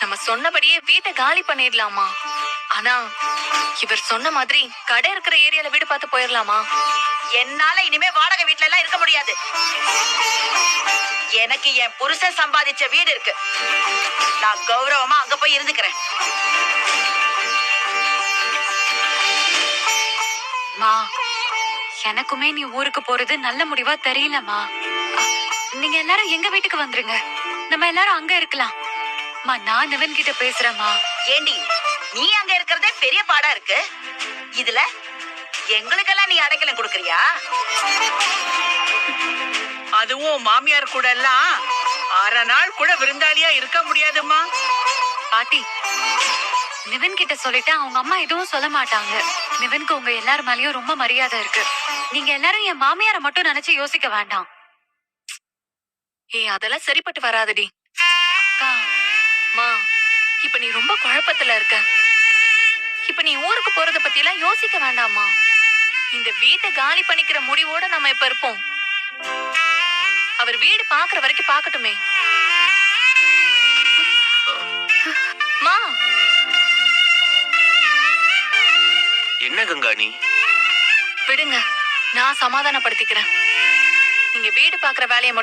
நம்ம சொன்னபடியே வீட்டை காலி பண்ணிடலாமா ஆனா இவர் சொன்ன மாதிரி கடை இருக்கிற ஏரியால வீடு பார்த்து போயிடலாமா என்னால இனிமே வாடகை வீட்ல எல்லாம் இருக்க முடியாது. எனக்கு என் புருஷன் சம்பாதிச்ச வீடு இருக்கு. நான் கௌரவமா அங்க போய் இருந்துக்கிறேன். மா எனக்குமே நீ ஊருக்கு போறது நல்ல முடிவா தெரியலமா. நீங்க எல்லாரும் எங்க வீட்டுக்கு வந்துருங்க? நம்ம எல்லாரும் அங்க இருக்கலாம். மா நான் நிவன் கிட்ட பேசுறேம்மா. ஏண்டி நீ அங்க இருக்கிறதே பெரிய பாடா இருக்கு? இதுல எங்களுக்கெல்லாம் நீ அடைக்கலம் கொடுக்கறியா? அதுவும் மாமியார் கூட எல்லாம் அரை நாள் கூட விருந்தாளியா இருக்க முடியாதும்மா. பாட்டி நிவன் கிட்ட சொல்லிட்டா அவங்க அம்மா எதுவும் சொல்ல மாட்டாங்க. நிவனுக்கு உங்க எல்லார் மேலயும் ரொம்ப மரியாதை இருக்கு. நீங்க எல்லாரும் என் மாமியார மட்டும் நினைச்சு யோசிக்க வேண்டாம். ஏய் அதெல்லாம் சரிப்பட்டு வராதடி. அக்கா மா இப்ப நீ ரொம்ப குழப்பத்துல இருக்க. இப்ப நீ ஊருக்கு போறத பத்தி எல்லாம் யோசிக்க வேண்டாமா இந்த வீட்டை காலி பண்ணிக்கிற முடிவோட நம்ம இப்ப இருப்போம். அவர் வீடு பாக்குற வரைக்கும் பாக்கட்டுமே. மா. என்ன கங்காணி விடுங்க நான் சமாதானப்படுத்திக்கிறேன். நீங்க வீடு பாக்குற வேலையை மட்டும்